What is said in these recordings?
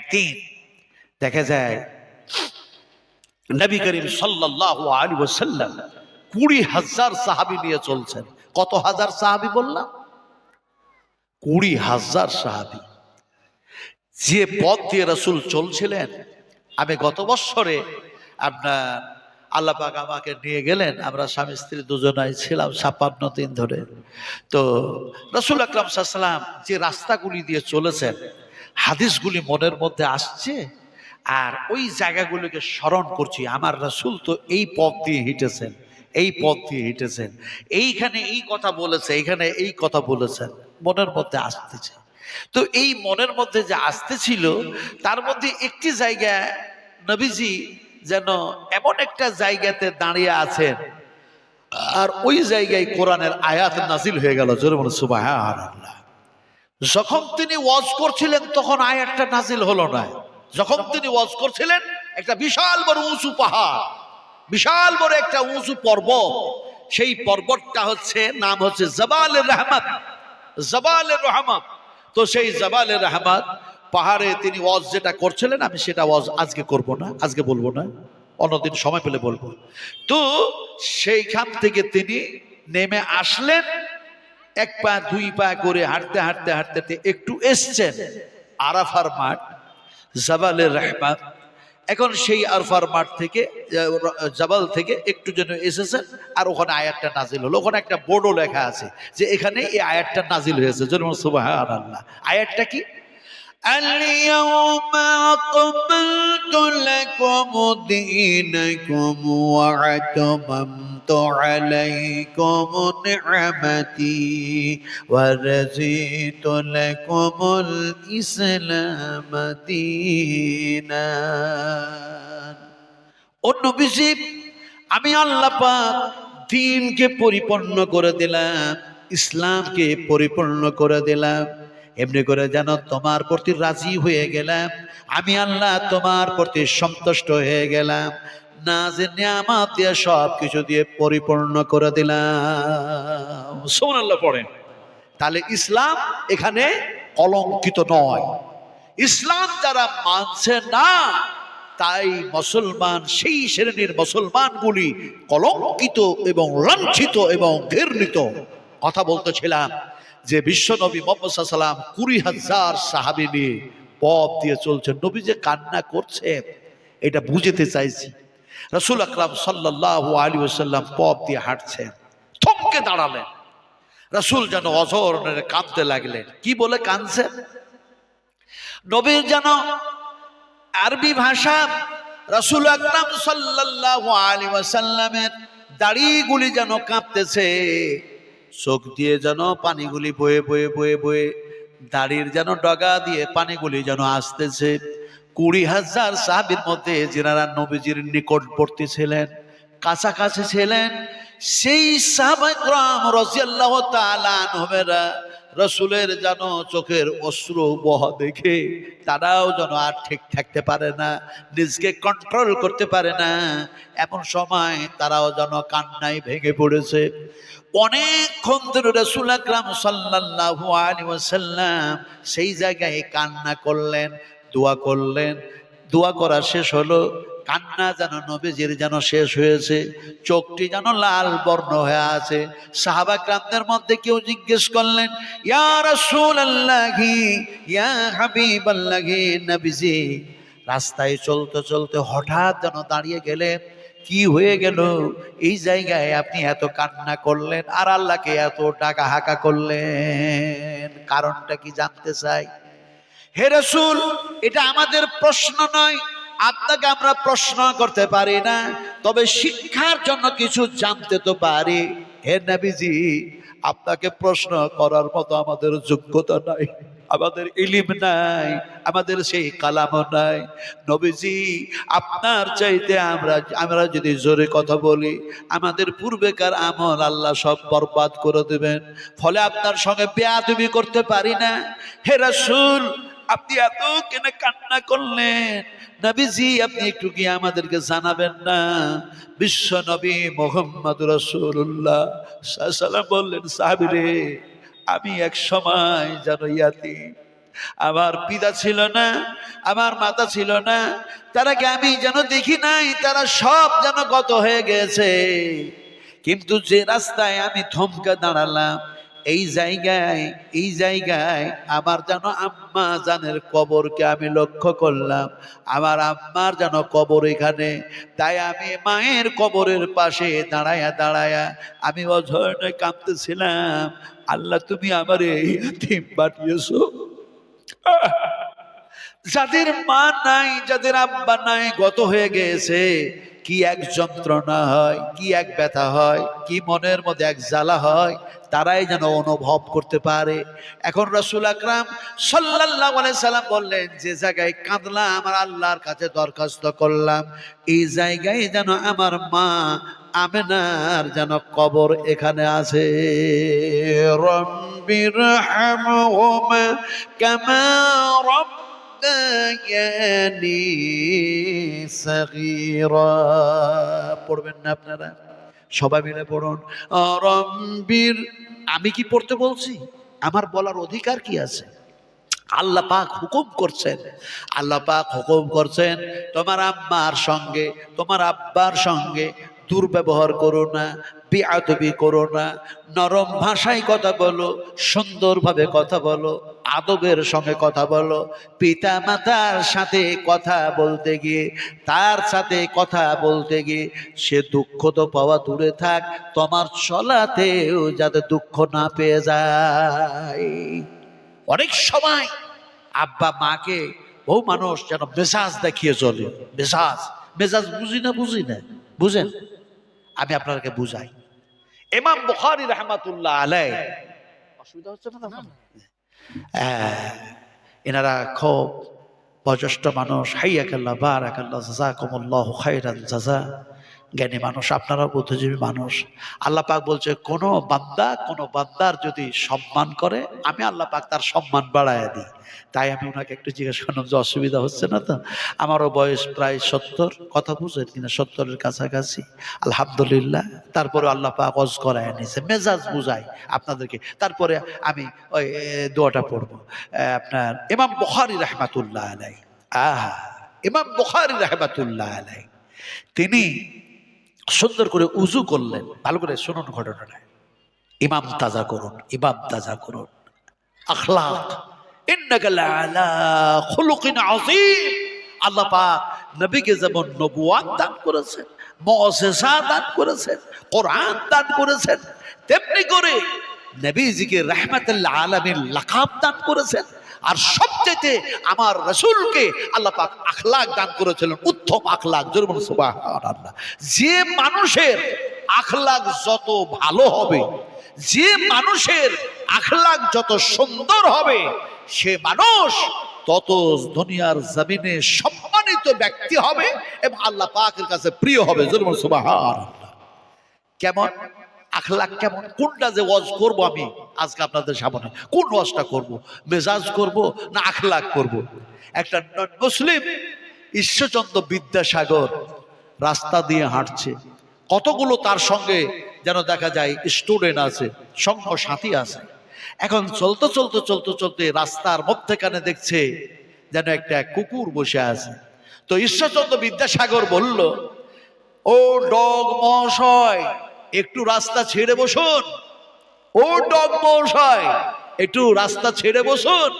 একদিন দেখা যায় নবী করিম ওয়াসাল্লাম কুড়ি হাজার সাহাবি নিয়ে চলছেন। কত হাজার সাহাবি বললাম? কুড়ি হাজার সাহাবি। যে পথ দিয়ে রসুল চলছিলেন, আমি গত বৎসরে আপনার আল্লাহ পাক আমাকে নিয়ে গেলেন, আমরা স্বামী স্ত্রী দুজনাই ছিলাম ছাপান্ন দিন ধরে। তো রসুল আকরাম সাল্লাম যে রাস্তাগুলি দিয়ে চলেছেন হাদিসগুলি মনের মধ্যে আসছে, আর ওই জায়গাগুলোকে স্মরণ করছি। আমার রসুল তো এই পথ দিয়ে হেঁটেছেন, এই পথ দিয়ে হেঁটেছেন, এইখানে এই কথা বলেছে এইখানে এই কথা বলেছেন, মনের মধ্যে আসতেছে। তো এই মনের মধ্যে যে আসতেছিল, তার মধ্যে একটি জায়গা নবীজি যেন এমন একটা জায়গাতে দাঁড়িয়ে আছেন, আর ওই জায়গায় কোরআনের আয়াত নাজিল হয়ে গেল। জোরে বলে সুবাহ আল্লাহ যখন তিনি ওয়াজ করছিলেন, তখন আয়াতটা নাজিল হলো না। যখন তিনি ওয়াজ করছিলেন, একটা বিশাল বড় উঁচু পাহাড়, বিশাল বড় একটা উঁচু পর্বত। সেই পর্বতটা হচ্ছে, নাম হচ্ছে জবালের রহমত। জবালের রহমত। তো সেই জবালের রহমত পাহাড়ে তিনি ওয়াজ যেটা করছিলেন, আমি সেটা ওয়াজ আজকে করব না, আজকে বলব না, অন্যদিন সময় পেলে বলব। তো সেইখান থেকে তিনি নেমে আসলেন এক পা, দুই পা করে হাঁটতে হাঁটতে হাঁটতে একটু এসছেন। আরাফার মাঠ, জাবালের রহমান এখন সেই আরফার মাঠ থেকে, জাবাল থেকে একটু যেন এসেছেন আর ওখানে আয়াতটা নাজিল হলো। ওখানে একটা বোর্ডও লেখা আছে যে এখানে এই আয়াতটা নাজিল হয়েছে। জন্ম সুবাহ আল্লাহ আয়াতটা কি? اليوم أقبلت لكم دينكم وأتممت عليكم نعمتي ورزيت لكم الإسلام دينا অন্য বেশি আমি আল্লাহ পাক দিনকে পরিপূর্ণ করে দিলাম ইসলামকে পরিপূর্ণ করে দিলাম এমনি করে যেন তোমার প্রতি রাজি হয়ে গেলাম। আমি আল্লাহ তোমার প্রতি সন্তুষ্ট হয়ে গেলাম। না যে নিয়ামত দিয়ে সব কিছু দিয়ে পরিপূর্ণ করে দিলাম। সোমান আল্লাহ পড়েন। তাহলে ইসলাম এখানে অলঙ্কিত নয়। ইসলাম যারা মানছে না তাই মুসলমান সেই শ্রেণির মুসলমানগুলি কলঙ্কিত এবং লাঞ্ছিত এবং ঘৃণিত। কথা বলতেছিলাম। যে বিশ্বনবী মোহাম্মদ সাল্লাম কুড়ি হাজার সাহাবি নিয়ে পথ দিয়ে চলছে নবী যে কান্না করছে এটা বুঝতে চাইছি। রসুল আকরাম সাল্লাহ আলী ওসাল্লাম পথ দিয়ে হাঁটছেন, থমকে দাঁড়ালেন। রসুল যেন অজরণের কাঁদতে লাগলেন। কি বলে কাঁদছেন? নবীর যেন আরবি ভাষা রসুল আকরাম সাল্লাল্লাহু আলাইহি ওয়াসাল্লামের দাড়িগুলি যেন কাঁপতেছে। চোখ দিয়ে যেন পানিগুলি বয়ে বয়ে বয়ে বয়ে, দাড়ির যেন ডগা দিয়ে পানিগুলি যেন আসতেছে। কুড়ি হাজার সাহাবির মধ্যে যারা নবীজির নিকটবর্তী ছিলেন, কাছাকাছি ছিলেন, সেই রসুলের যেন চোখের অশ্র বহ দেখে, তারাও যেন আর ঠিক থাকতে পারে না, নিজকে কন্ট্রোল করতে পারে না। এমন সময় তারাও যেন কান্নায় ভেঙে পড়েছে। অনেকক্ষণ ধরে রসুল আকরাম সাল্লাল্লাহু আলাইহি ওয়াসাল্লাম সেই জায়গায় কান্না করলেন, দোয়া করলেন। দোয়া করা শেষ হলো, কান্না যেন নবীজির যেন শেষ হয়েছে, চোখটি যেন লাল বর্ণ হয়ে আছে। সাহাবা মধ্যে কেউ জিজ্ঞেস করলেন, ইয়া রাসূলুল্লাহি, ইয়া হাবিবাল্লাহি, নবীজি। রাস্তায় চলতে চলতে হঠাৎ যেন দাঁড়িয়ে গেলেন কি হয়ে গেল? এই জায়গায় আপনি এত কান্না করলেন আর আল্লাহকে এত টাকা হাঁকা করলেন। কারণটা কি জানতে চাই? হে রসুল, এটা আমাদের প্রশ্ন নয়। আপনাকে আমরা প্রশ্ন করতে পারি না, তবে শিক্ষার জন্য কিছু জানতে তো পারি। হে নবীজি, আপনাকে প্রশ্ন করার মতো আমাদের যোগ্যতা নাই। আমাদের ইলিম নাই, আমাদের সেই কালামও নাই। নবীজি, আপনার চাইতে আমরা আমরা যদি জোরে কথা বলি, আমাদের পূর্বেকার আমল আল্লাহ সব বরবাদ করে দেবেন। ফলে আপনার সঙ্গে বেয়াদবি করতে পারি না। হে রাসূল, আপনি এত কেনে কান্না করলেন। নবীজি, আপনি একটু কি আমাদেরকে জানাবেন না? বিশ্ব নবী মোহাম্মদ রসুল্লাহ সাল্লাম বললেন সাহাবিরে আমি এক সময় যেন ইয়াতি আমার পিতা ছিল না, আমার মাতা ছিল না তারাকে আমি যেন দেখি নাই, তারা সব যেন গত হয়ে গেছে। কিন্তু যে রাস্তায় আমি থমকে দাঁড়ালাম এই জায়গায় এই জায়গায় আমার যেন আম্মা জানের কবরকে আমি লক্ষ্য করলাম। আমার আম্মার যেন কবর এখানে। তাই আমি মায়ের কবরের পাশে দাঁড়ায়া দাঁড়ায়া আমি অঝরণে কাঁদতেছিলাম। আল্লাহ, তুমি আমার এই এতিম পাঠিয়েছো যাদের মা নাই, যাদের আব্বা নাই, গত হয়ে গেছে। কি এক যন্ত্রণা হয়, কি এক ব্যথা হয়, কি মনের মধ্যে এক জ্বালা হয়, তারাই যেন অনুভব করতে পারে। এখন রসুল আকরাম সাল্লাহ সাল্লাম বললেন, যে জায়গায় কাঁদলাম আমার আল্লাহর কাছে দরখাস্ত করলাম, এই জায়গায় যেন আমার মা আমেনার যেন কবর এখানে আছে। রব্বির হামহুমা কামা পড়বেন না আপনারা? সবাই মিলে পড়ুন। রব্বির, আমি কি পড়তে বলছি? আমার বলার অধিকার কি আছে? আল্লাহ পাক হুকুম করছেন। আল্লাহ পাক হুকুম করছেন, তোমার আম্মার সঙ্গে, তোমার আব্বার সঙ্গে দুর্ব্যবহার করো না। বেআদবি করো না, নরম ভাষায় কথা বলো, সুন্দরভাবে কথা বলো, আদবের সঙ্গে কথা বলো পিতা মাতার সাথে কথা বলতে গিয়ে, তার সাথে কথা বলতে গিয়ে, সে দুঃখ তো পাওয়া দূরে থাক, তোমার চলাতেও যাতে দুঃখ না পেয়ে যায়। অনেক সময় আব্বা মাকে বহু মানুষ যেন মেজাজ দেখিয়ে চলে, মেজাজ মেজাজ বুঝি না বুঝি না, বুঝেন? আমি আপনাকে বুঝাই। এমাম বুখারি রহমাতুল্লাহ আলাই অসুবিধা হচ্ছে না এনারা খুব বয়োজ্যেষ্ঠ মানুষ। হাইয়াকাল্লাহ জাজা কমল্লাহ খাইরান জাজা জ্ঞানী মানুষ আপনারা বুদ্ধিজীবী মানুষ। আল্লাহ পাক বলছে, কোনো বান্দা, কোনো বান্দার যদি সম্মান করে, আমি আল্লাহ পাক তার সম্মান বাড়ায় দিই। তাই আমি ওনাকে একটু জিজ্ঞেস করলাম যে, অসুবিধা হচ্ছে না তো? আমারও বয়স প্রায় সত্তর, কথা বুঝেন কিনা? সত্তরের কাছাকাছি, আলহামদুলিল্লাহ। তারপরে আল্লাহ পাক অজ করায় নিছে, মেজাজ বুঝাই আপনাদেরকে। তারপরে আমি ওই দোয়াটা পড়ব। আপনার ইমাম বুখারি রহমাতুল্লাহ আলাই আহা, ইমাম বুখারি রহমাতুল্লাহ আলাই তিনি সুন্দর করে উজু করলেন। ভালো করে শুনুন ঘটনাটা। ইমাম তাজা করুন, ইমাম তাজা করুন। আখলাক আল্লাহ পাক নবীকে যেমন নবুয়াত দান করেছেন মুজিজা দান করেছেন, কোরআন দান করেছেন, তেমনি করে নবীজিকে রাহমাতুল আলামিন লাকাব দান করেছেন। আর সবচেয়ে আমার রসুলকে আল্লাহ পাক আখলাক দান করেছিলেন, উত্তম আখলাক। জোরবন সুবহানাল্লাহ। যে মানুষের আখলাক যত ভালো হবে, যে মানুষের আখলাক যত সুন্দর হবে, সে মানুষ তত দুনিয়ার জমিনে সম্মানিত ব্যক্তি হবে এবং আল্লাহ পাকের কাছে প্রিয় হবে। জোরবন সুবহানাল্লাহ। কেমন? আখলাক কেমন? কোনটা যে ওয়াজ করব আমি? আজকে আপনাদের সামনে। কোন ওয়াজটা করব? মেজাজ করব না আখলাক করব? একটা নন মুসলিম ঈশ্বরচন্দ্র বিদ্যাসাগর রাস্তা দিয়ে হাঁটছে। কতগুলো তার সঙ্গে যেন দেখা যায় স্টুডেন্ট আছে সঙ্গ সাথী আছে। এখন চলতে চলতে চলতে চলতে রাস্তার মধ্যেখানে দেখছে যেন একটা কুকুর বসে আছে। তো ঈশ্বরচন্দ্র বিদ্যাসাগর বলল, ও ডগ মহাশয় একটু রাস্তা ছেড়ে বসুন। ও ডগ মহাশয়, একটু রাস্তা ছেড়ে বসুন।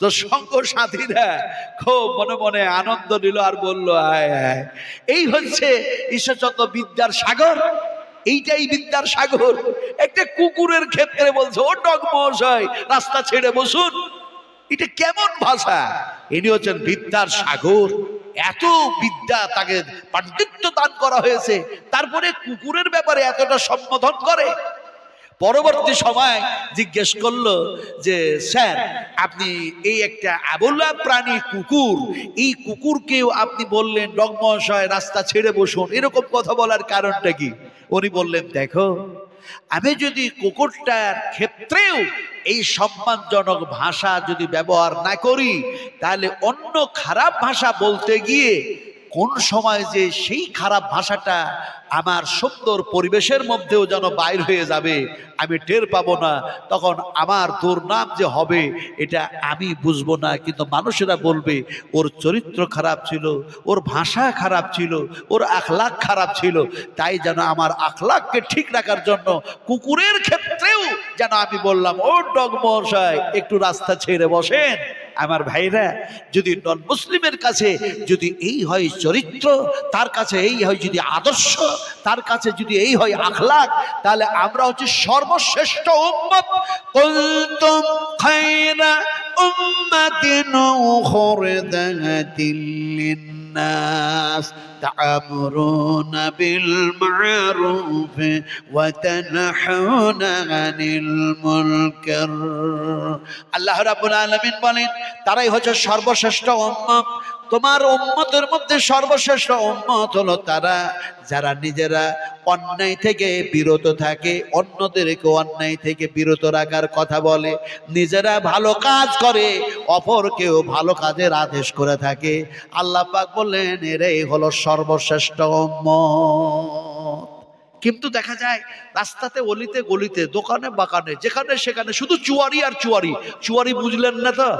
তো সঙ্গ সাথীরা খুব মনে মনে আনন্দ নিল আর বলল, আয় আয়। এই হচ্ছে ঈশ্বরচন্দ্র বিদ্যার সাগর। এইটাই বিদ্যার সাগর। একটা কুকুরের ক্ষেত্রে বলছে, ও ডগ মহাশয়, রাস্তা ছেড়ে বসুন। এটা কেমন ভাষা? ইনি হচ্ছেন বিদ্যার সাগর। এত বিদ্যা তাকে পাণ্ডিত্য দান করা হয়েছে, তারপরে কুকুরের ব্যাপারে এতটা সম্বোধন করে। পরবর্তী সময় জিজ্ঞেস করল যে, স্যার, আপনি এই একটা আবুল্লা প্রাণী কুকুর, এই কুকুরকেও আপনি বললেন ডগমশয় রাস্তা ছেড়ে বসুন, এরকম কথা বলার কারণটা কি? উনি বললেন, দেখো আমি যদি কুকুরটার ক্ষেত্রেও এই সম্মানজনক ভাষা যদি ব্যবহার না করি, তাহলে অন্য খারাপ ভাষা বলতে গিয়ে কোন সময় যে সেই খারাপ ভাষাটা আমার সুন্দর পরিবেশের মধ্যেও যেন বাইর হয়ে যাবে, আমি টের পাবো না। তখন আমার দুর্নাম যে হবে, এটা আমি বুঝব না। কিন্তু মানুষেরা বলবে, ওর চরিত্র খারাপ ছিল, ওর ভাষা খারাপ ছিল, ওর আখলাক খারাপ ছিল। তাই যেন আমার আখলাককে ঠিক রাখার জন্য কুকুরের ক্ষেত্রেও যেন আমি বললাম, ও ডগমশাই একটু রাস্তা ছেড়ে বসেন। আমার ভাইরা, যদি নন মুসলিমের কাছে যদি এই হয় চরিত্র, তার কাছে এই হয় যদি আদর্শ, তার কাছে যদি এই হয় আখলাক তাহলে আমরা হচ্ছে সর্বশ্রেষ্ঠ উম্মত। কুলতুম খায়রা উম্মাতিন للناس تأمرون بالمعروف وتنحون عن المنكر আল্লাহ রাব্বুল আলামিন বলেন তারাই হচ্ছে সর্বশ্রেষ্ঠ উম্মত তোমার উম্মতের মধ্যে সর্বশ্রেষ্ঠ উম্মত হলো তারা। যারা নিজেরা অন্যায় থেকে বিরত থাকে অন্যদেরকে অন্যায় থেকে বিরত রাখার কথা বলে। নিজেরা ভালো কাজ করে, অপরকেও ভালো কাজের আদেশ করে থাকে। আল্লাহ পাক বললেন, এরাই হলো সর্বশ্রেষ্ঠ উম্মত। কিন্তু দেখা যায়, রাস্তাতে অলিতে গলিতে, দোকানে বাগানে যেখানে সেখানে শুধু চুয়ারি আর চুয়ারি। চুয়ারি বুঝলেন না তো?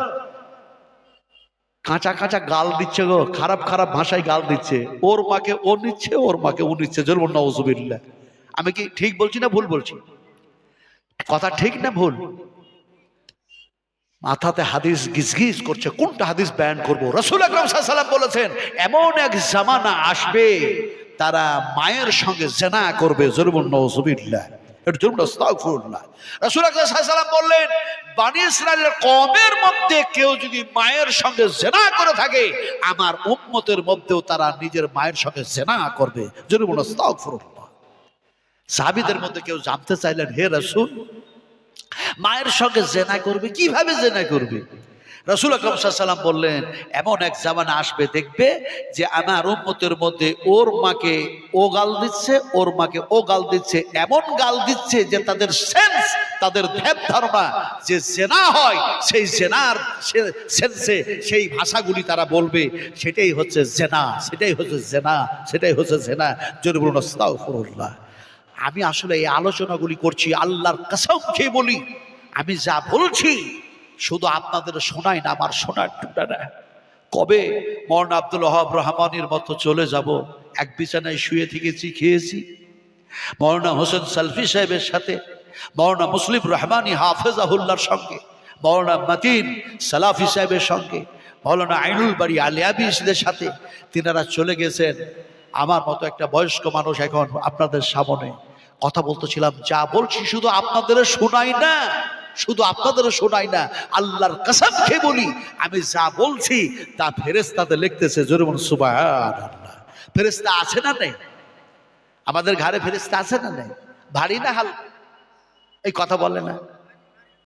কাঁচা কাঁচা গাল দিচ্ছে গো, খারাপ খারাপ ভাষায় গাল দিচ্ছে। ওর মাকে ও নিচ্ছে, ওর মাকে ও নিচ্ছে জরুর নজবিল্লা আমি কি ঠিক বলছি না ভুল বলছি? কথা ঠিক না ভুল? মাথাতে হাদিস গিজগিজ করছে, কোনটা হাদিস ব্যান করব? রসুল আকরম বলেছেন, এমন এক জামানা আসবে, তারা মায়ের সঙ্গে জেনা করবে জরুর নজবিল্লা এটা জরুর আস্তাগফিরুল্লাহ। রসুল আকরম সাল্লাম বললেন, বানি ইসরায়েলের কমের মধ্যে কেউ যদি মায়ের সঙ্গে জেনা করে থাকে, আমার উম্মতের মধ্যেও তারা নিজের মায়ের সঙ্গে জেনা করবে। জরুর আস্তাগফিরুল্লাহ। সাহাবিদের মধ্যে কেউ জানতে চাইলেন, হে রসুল, মায়ের সঙ্গে জেনা করবে, কীভাবে জেনা করবে? রসুল আকরম সাল্লাম বললেন, এমন এক জামানা আসবে, দেখবে যে আমার উম্মতের মধ্যে ওর মাকে ও গাল দিচ্ছে, ওর মাকে ও গাল দিচ্ছে, এমন গাল দিচ্ছে যে তাদের সেন্স তাদের ভেদ ধারণা যে জেনা হয়, সেই জেনার সেন্সে সেই ভাষাগুলি তারা বলবে, সেটাই হচ্ছে জেনা, সেটাই হচ্ছে জেনা, সেটাই হচ্ছে জেনা। আস্তাগফিরুল্লাহ। আমি আসলে এই আলোচনাগুলি করছি আল্লাহর কসম খেয়ে বলি, আমি যা বলছি শুধু আপনাদের শোনাই না, আমার শোনার টুকটা না। কবে মরণ আব্দুল ওহাব রহমানের মতো চলে যাব? এক বিছানায় শুয়ে থেকেছি, খেয়েছি। মৌলানা হোসেন সালফি সাহেবের সাথে, মৌলানা মুসলিম রহমানি হাফেজ হাফেজাহুল্লার সঙ্গে, মৌলানা মাতিন সালাফি সাহেবের সঙ্গে, মৌলানা আইনুল বাড়ি আলিয়াবিসদের সাথে তিনারা চলে গেছেন। আমার মতো একটা বয়স্ক মানুষ এখন আপনাদের সামনে। কথা বলতেছিলাম, যা বলছি শুধু আপনাদের শোনাই না। শুধু আপনাদেরও শোনাই না, আল্লাহর কাসাম খেয়ে বলি, আমি যা বলছি তা ফেরেস্তাতে লিখতেছে জরিমন সুবাহ ফেরেস্তা আছে না নেই? আমাদের ঘরে ফেরেস্তা আছে না নেই? ভারী না হাল এই কথা বলে না?